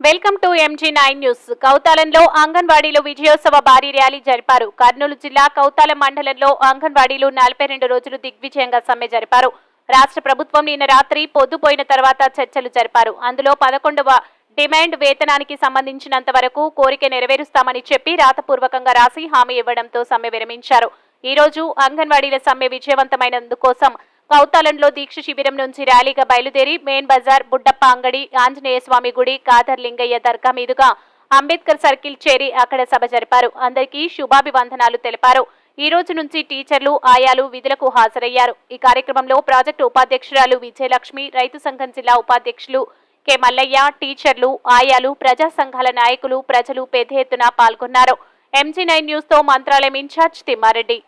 Welcome to MG nine news. కౌతాలంలో అంగన్వాడీలో విజయోత్సవ భారీ ర్యాలీ జరిపారు. కర్నూలు జిల్లా కౌతాలం మండలంలో అంగన్వాడీలు నలభై రెండు రోజులు దిగ్విజయంగా సమ్మె జరిపారు. రాష్ట్ర ప్రభుత్వం నిన్న రాత్రి పొద్దుపోయిన తర్వాత చర్చలు జరిపారు. అందులో పదకొండవ డిమాండ్ వేతనానికి సంబంధించినంత వరకు కోరిక నెరవేరుస్తామని చెప్పి రాతపూర్వకంగా రాసి హామీ ఇవ్వడంతో సమ్మె విరమించారు. ఈ రోజు అంగన్వాడీల సమ్మె విజయవంతమైనందుకోసం కౌతాలంలో దీక్ష శిబిరం నుంచి ర్యాలీగా బయలుదేరి మెయిన్ బజార్ బుడ్డప్ప అంగడి ఆంజనేయ స్వామి గుడి కాదర్ లింగయ్య దర్గా మీదుగా అంబేద్కర్ సర్కిల్ చేరి అక్కడ సభ జరిపారు. అందరికీ శుభాభివందనాలు తెలిపారు. ఈ రోజు నుంచి టీచర్లు ఆయాలు విధులకు హాజరయ్యారు. ఈ కార్యక్రమంలో ప్రాజెక్టు ఉపాధ్యక్షురాలు విజయలక్ష్మి రైతు సంఘం జిల్లా ఉపాధ్యక్షులు కె మల్లయ్య టీచర్లు ఆయాలు ప్రజా సంఘాల నాయకులు ప్రజలు పెద్ద ఎత్తున పాల్గొన్నారు. ఎంజీ నైన్ న్యూస్తో మంత్రాలయం ఇన్ఛార్జ్ తిమ్మారెడ్డి.